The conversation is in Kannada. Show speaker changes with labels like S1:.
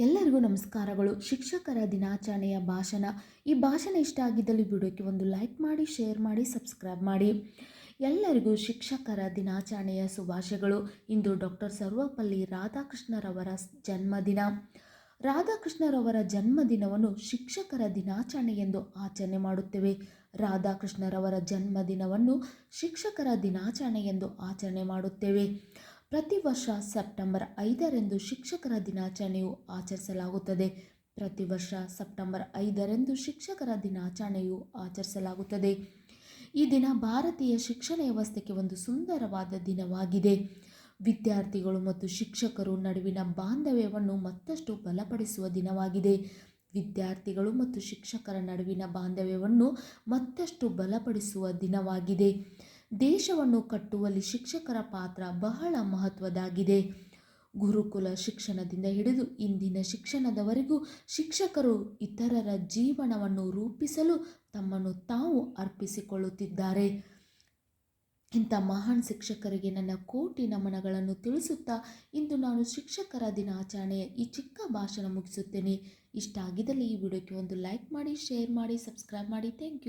S1: ಎಲ್ಲರಿಗೂ ನಮಸ್ಕಾರಗಳು. ಶಿಕ್ಷಕರ ದಿನಾಚರಣೆಯ ಭಾಷಣ. ಈ ಭಾಷಣ ಇಷ್ಟ ಆಗಿದ್ದಲ್ಲಿ ವಿಡಿಯೋಕ್ಕೆ ಒಂದು ಲೈಕ್ ಮಾಡಿ, ಶೇರ್ ಮಾಡಿ, ಸಬ್ಸ್ಕ್ರೈಬ್ ಮಾಡಿ. ಎಲ್ಲರಿಗೂ ಶಿಕ್ಷಕರ ದಿನಾಚರಣೆಯ ಶುಭಾಶಯಗಳು. ಇಂದು ಡಾಕ್ಟರ್ ಸರ್ವಪಲ್ಲಿ ರಾಧಾಕೃಷ್ಣರವರ ಜನ್ಮದಿನ. ರಾಧಾಕೃಷ್ಣರವರ ಜನ್ಮದಿನವನ್ನು ಶಿಕ್ಷಕರ ದಿನಾಚರಣೆ ಎಂದು ಆಚರಣೆ ಮಾಡುತ್ತೇವೆ. ರಾಧಾಕೃಷ್ಣರವರ ಜನ್ಮದಿನವನ್ನು ಶಿಕ್ಷಕರ ದಿನಾಚರಣೆ ಎಂದು ಆಚರಣೆ ಮಾಡುತ್ತೇವೆ. ಪ್ರತಿ ವರ್ಷ ಸೆಪ್ಟೆಂಬರ್ ಐದರಂದು ಶಿಕ್ಷಕರ ದಿನಾಚರಣೆಯು ಆಚರಿಸಲಾಗುತ್ತದೆ. ಪ್ರತಿ ವರ್ಷ ಸೆಪ್ಟೆಂಬರ್ ಐದರಂದು ಶಿಕ್ಷಕರ ದಿನಾಚರಣೆಯು ಆಚರಿಸಲಾಗುತ್ತದೆ. ಈ ದಿನ ಭಾರತೀಯ ಶಿಕ್ಷಣ ವ್ಯವಸ್ಥೆಗೆ ಒಂದು ಸುಂದರವಾದ ದಿನವಾಗಿದೆ. ವಿದ್ಯಾರ್ಥಿಗಳು ಮತ್ತು ಶಿಕ್ಷಕರು ನಡುವಿನ ಬಾಂಧವ್ಯವನ್ನು ಮತ್ತಷ್ಟು ಬಲಪಡಿಸುವ ದಿನವಾಗಿದೆ. ವಿದ್ಯಾರ್ಥಿಗಳು ಮತ್ತು ಶಿಕ್ಷಕರ ನಡುವಿನ ಬಾಂಧವ್ಯವನ್ನು ಮತ್ತಷ್ಟು ಬಲಪಡಿಸುವ ದಿನವಾಗಿದೆ. ದೇಶವನ್ನು ಕಟ್ಟುವಲ್ಲಿ ಶಿಕ್ಷಕರ ಪಾತ್ರ ಬಹಳ ಮಹತ್ವದಾಗಿದೆ ಗುರುಕುಲ ಶಿಕ್ಷಣದಿಂದ ಹಿಡಿದು ಇಂದಿನ ಶಿಕ್ಷಣದವರೆಗೂ ಶಿಕ್ಷಕರು ಇತರರ ಜೀವನವನ್ನು ರೂಪಿಸಲು ತಮ್ಮನ್ನು ತಾವು ಅರ್ಪಿಸಿಕೊಳ್ಳುತ್ತಿದ್ದಾರೆ. ಇಂಥ ಮಹಾನ್ ಶಿಕ್ಷಕರಿಗೆ ನನ್ನ ಕೋಟಿ ನಮನಗಳನ್ನು ತಿಳಿಸುತ್ತಾ ಇಂದು ನಾನು ಶಿಕ್ಷಕರ ದಿನಾಚರಣೆಯ ಈ ಚಿಕ್ಕ ಭಾಷಣ ಮುಗಿಸುತ್ತೇನೆ. ಇಷ್ಟ ಆಗಿದ್ದಲ್ಲಿ ಈ ವಿಡಿಯೋಕ್ಕೆ ಒಂದು ಲೈಕ್ ಮಾಡಿ, ಶೇರ್ ಮಾಡಿ, ಸಬ್ಸ್ಕ್ರೈಬ್ ಮಾಡಿ. Thank you.